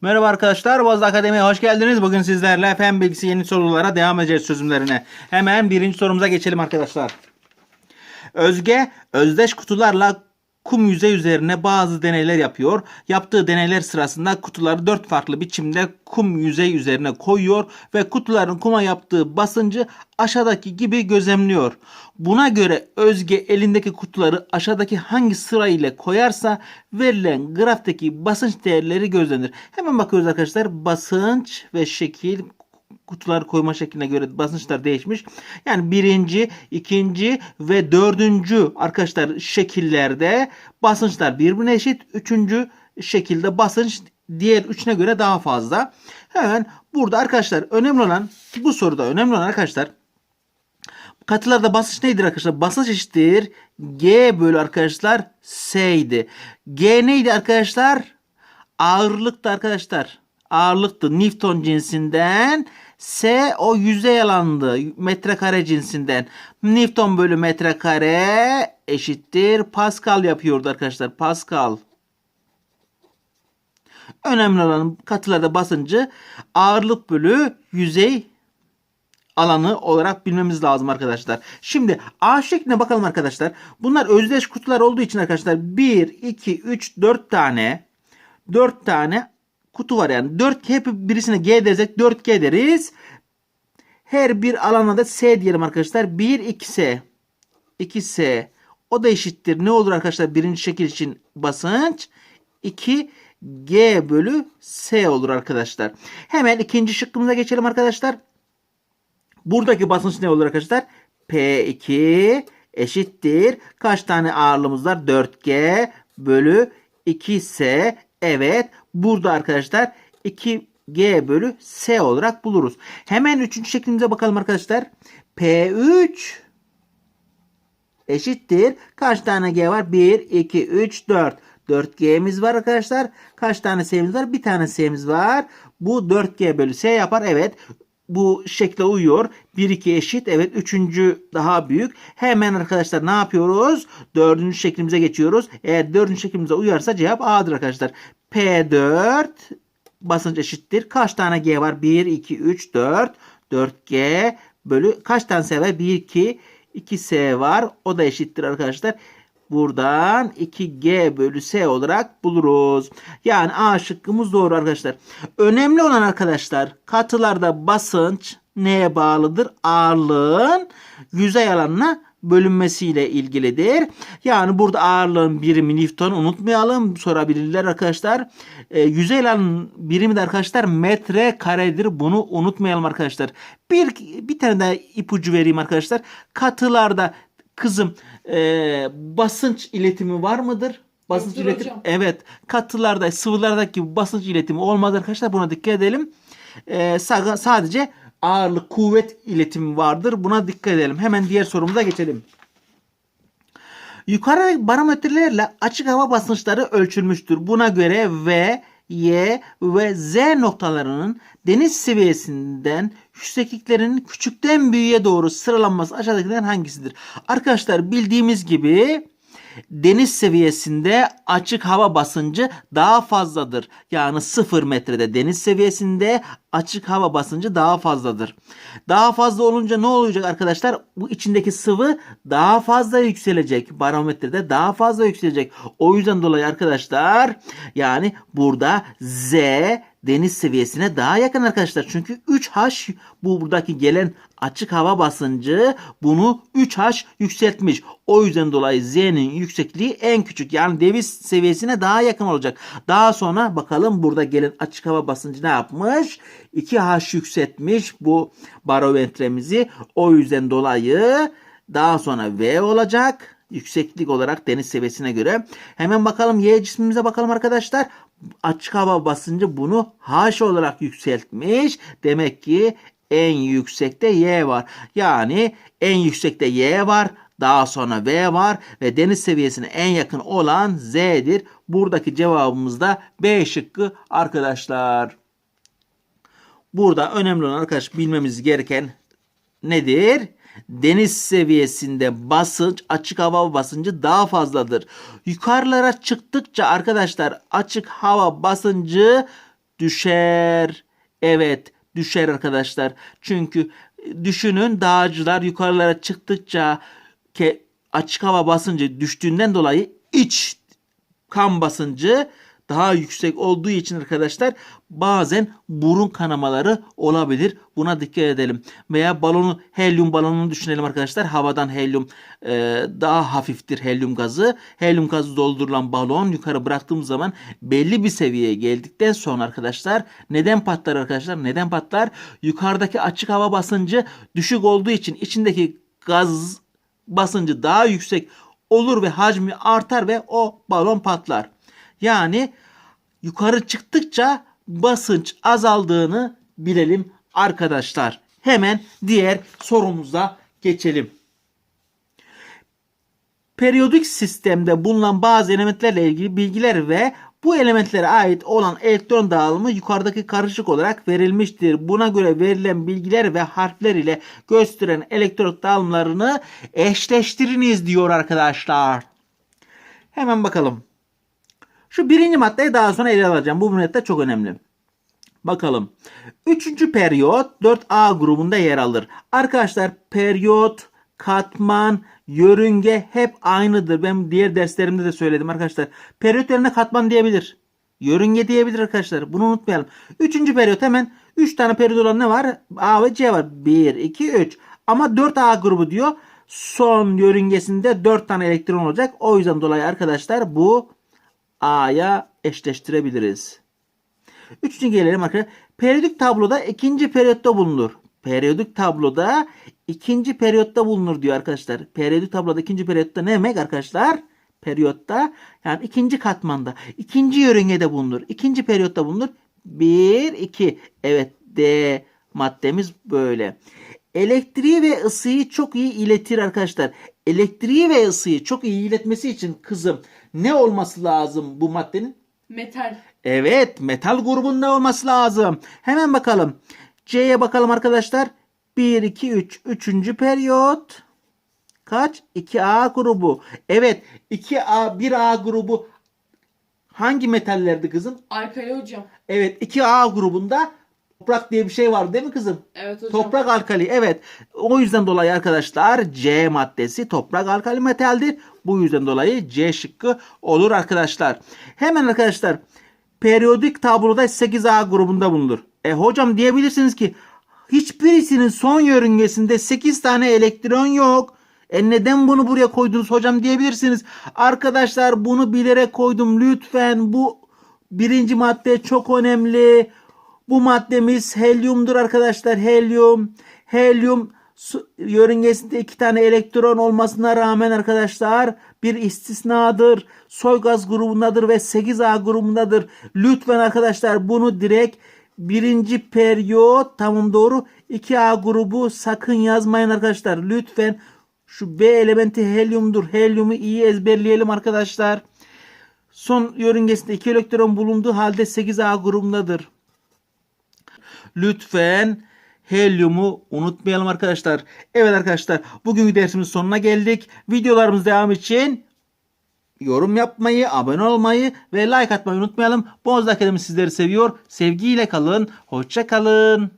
Merhaba arkadaşlar, Boğaz Akademi'ye hoş geldiniz. Bugün sizlerle fen bilgisi yeni sorulara devam edeceğiz çözümlerine. Hemen birinci sorumuza geçelim arkadaşlar. Özge, özdeş kutularla kum yüzey üzerine bazı deneyler yapıyor. Yaptığı deneyler sırasında kutuları dört farklı biçimde kum yüzey üzerine koyuyor ve kutuların kuma yaptığı basıncı aşağıdaki gibi gözlemliyor. Buna göre Özge elindeki kutuları aşağıdaki hangi sıra ile koyarsa verilen graftaki basınç değerleri gözlenir. Hemen bakıyoruz arkadaşlar. Basınç ve şekil kutular koyma şekline göre basınçlar değişmiş. Yani birinci, ikinci ve dördüncü arkadaşlar şekillerde basınçlar birbirine eşit. Üçüncü şekilde basınç diğer üçüne göre daha fazla. Hemen burada arkadaşlar önemli olan bu soruda önemli olan arkadaşlar katılarda basınç nedir arkadaşlar? Basınç eşittir G bölü arkadaşlar S'ydi. G neydi arkadaşlar? Ağırlıktı arkadaşlar. Ağırlıktı Newton cinsinden. S o yüzey alandı metrekare cinsinden. Newton bölü metrekare eşittir Pascal yapıyordu arkadaşlar. Pascal. Önemli olan katılarda basıncı ağırlık bölü yüzey alanı olarak bilmemiz lazım arkadaşlar. Şimdi A şekline bakalım arkadaşlar. Bunlar özdeş kutular olduğu için arkadaşlar 1, 2, 3, 4 tane 4 tane kutu var yani. 4 hep birisine G dersek 4G deriz. Her bir alana da S diyelim arkadaşlar. 1, 2S. 2S. O da eşittir. Ne olur arkadaşlar birinci şekil için basınç? 2 G bölü S olur arkadaşlar. Hemen ikinci şıkkımıza geçelim arkadaşlar. Buradaki basınç ne olur arkadaşlar? P2 eşittir. Kaç tane ağırlığımız var? 4G bölü 2S. Evet. Burada arkadaşlar 2G bölü S olarak buluruz. Hemen üçüncü şeklimize bakalım arkadaşlar. P3 eşittir. Kaç tane G var? 1, 2, 3, 4. 4G'miz var arkadaşlar. Kaç tane S'miz var? Bir tane S'miz var. Bu 4G bölü S yapar. Evet bu şekle uyuyor. 1 2 eşit. Evet üçüncü daha büyük. Hemen arkadaşlar ne yapıyoruz? Dördüncü şeklimize geçiyoruz. Eğer dördüncü şeklimize uyarsa cevap A'dır arkadaşlar. P4 basınç eşittir. Kaç tane G var? 1 2 3 4 4G bölü kaç tane S var? 1 2 2S var. O da eşittir arkadaşlar. Buradan 2G bölü S olarak buluruz. Yani A şıkkımız doğru arkadaşlar. Önemli olan arkadaşlar katılarda basınç neye bağlıdır? Ağırlığın yüzey alanına bölünmesiyle ilgilidir. Yani burada ağırlığın birimi Newton unutmayalım. Sorabilirler arkadaşlar. E, yüzey alanın birimi de arkadaşlar metre karedir. Bunu unutmayalım arkadaşlar. Bir, bir tane daha ipucu vereyim arkadaşlar. Katılarda kızım e, basınç iletimi var mıdır? Basınç Yoktur iletim. hocam. Evet. Katılarda, sıvılardaki basınç iletimi olmaz arkadaşlar. Buna dikkat edelim. E, sa- sadece ağırlık, kuvvet iletimi vardır. Buna dikkat edelim. Hemen diğer sorumuza geçelim. Yukarı barometrelerle açık hava basınçları ölçülmüştür. Buna göre V, Y ve Z noktalarının deniz seviyesinden yüksekliklerin küçükten büyüğe doğru sıralanması aşağıdakilerden hangisidir? Arkadaşlar bildiğimiz gibi deniz seviyesinde açık hava basıncı daha fazladır. Yani 0 metrede deniz seviyesinde açık hava basıncı daha fazladır. Daha fazla olunca ne olacak arkadaşlar? Bu içindeki sıvı daha fazla yükselecek. Barometrede daha fazla yükselecek. O yüzden dolayı arkadaşlar yani burada Z deniz seviyesine daha yakın arkadaşlar. Çünkü 3H bu buradaki gelen açık hava basıncı bunu 3H yükseltmiş. O yüzden dolayı Z'nin yüksekliği en küçük. Yani deniz seviyesine daha yakın olacak. Daha sonra bakalım burada gelen açık hava basıncı ne yapmış? 2H yükseltmiş bu barometremizi. O yüzden dolayı daha sonra V olacak yükseklik olarak deniz seviyesine göre. Hemen bakalım Y cismimize bakalım arkadaşlar. Açık hava basıncı bunu H olarak yükseltmiş. Demek ki en yüksekte Y var. Yani en yüksekte Y var. Daha sonra V var ve deniz seviyesine en yakın olan Z'dir. Buradaki cevabımız da B şıkkı arkadaşlar. Burada önemli olan arkadaş bilmemiz gereken nedir? Deniz seviyesinde basınç, açık hava basıncı daha fazladır. Yukarılara çıktıkça arkadaşlar açık hava basıncı düşer. Evet düşer arkadaşlar. Çünkü düşünün dağcılar yukarılara çıktıkça ke açık hava basıncı düştüğünden dolayı iç kan basıncı daha yüksek olduğu için arkadaşlar bazen burun kanamaları olabilir. Buna dikkat edelim. Veya balonu helyum balonunu düşünelim arkadaşlar. Havadan helyum e, daha hafiftir helyum gazı. Helyum gazı doldurulan balon yukarı bıraktığımız zaman belli bir seviyeye geldikten sonra arkadaşlar neden patlar arkadaşlar? Neden patlar? Yukarıdaki açık hava basıncı düşük olduğu için içindeki gaz basıncı daha yüksek olur ve hacmi artar ve o balon patlar. Yani yukarı çıktıkça basınç azaldığını bilelim arkadaşlar. Hemen diğer sorumuza geçelim. Periyodik sistemde bulunan bazı elementlerle ilgili bilgiler ve bu elementlere ait olan elektron dağılımı yukarıdaki karışık olarak verilmiştir. Buna göre verilen bilgiler ve harfler ile gösteren elektron dağılımlarını eşleştiriniz diyor arkadaşlar. Hemen bakalım. Şu birinci maddeyi daha sonra ele alacağım. Bu madde çok önemli. Bakalım. Üçüncü periyot 4A grubunda yer alır. Arkadaşlar periyot, katman, yörünge hep aynıdır. Ben diğer derslerimde de söyledim arkadaşlar. Periyot yerine katman diyebilir. Yörünge diyebilir arkadaşlar. Bunu unutmayalım. Üçüncü periyot hemen 3 tane periyot olan ne var? A ve C var. 1, 2, 3. Ama 4A grubu diyor. Son yörüngesinde 4 tane elektron olacak. O yüzden dolayı arkadaşlar bu A'ya eşleştirebiliriz. Üçüncü gelelim arkadaşlar. Periyodik tabloda ikinci periyotta bulunur. Periyodik tabloda ikinci periyotta bulunur diyor arkadaşlar. Periyodik tabloda ikinci periyotta ne demek arkadaşlar? Periyotta yani ikinci katmanda, ikinci yörüngede bulunur. İkinci periyotta bulunur. 1, 2. Evet D maddemiz böyle. Elektriği ve ısıyı çok iyi iletir arkadaşlar. Elektriği ve ısıyı çok iyi iletmesi için kızım ne olması lazım bu maddenin? Metal. Evet metal grubunda olması lazım. Hemen bakalım. C'ye bakalım arkadaşlar. 1, 2, 3. Üçüncü periyot. Kaç? 2A grubu. Evet 2A 1A grubu hangi metallerdi kızım? Alkali hocam. Evet 2A grubunda toprak diye bir şey var değil mi kızım? Evet hocam. Toprak alkali evet. O yüzden dolayı arkadaşlar C maddesi toprak alkali metaldir. Bu yüzden dolayı C şıkkı olur arkadaşlar. Hemen arkadaşlar periyodik tabloda 8A grubunda bulunur. E hocam diyebilirsiniz ki hiçbirisinin son yörüngesinde 8 tane elektron yok. E neden bunu buraya koydunuz hocam diyebilirsiniz. Arkadaşlar bunu bilerek koydum. Lütfen bu birinci madde çok önemli. Bu maddemiz helyumdur arkadaşlar. Helyum. Helyum yörüngesinde iki tane elektron olmasına rağmen arkadaşlar bir istisnadır. Soy gaz grubundadır ve 8A grubundadır. Lütfen arkadaşlar bunu direkt birinci periyot tamam doğru 2A grubu sakın yazmayın arkadaşlar. Lütfen şu B elementi helyumdur. Helyumu iyi ezberleyelim arkadaşlar. Son yörüngesinde 2 elektron bulunduğu halde 8A grubundadır. Lütfen helyumu unutmayalım arkadaşlar. Evet arkadaşlar bugünkü dersimizin sonuna geldik. Videolarımız devam için yorum yapmayı, abone olmayı ve like atmayı unutmayalım. Boğaz sizleri seviyor. Sevgiyle kalın. Hoşça kalın.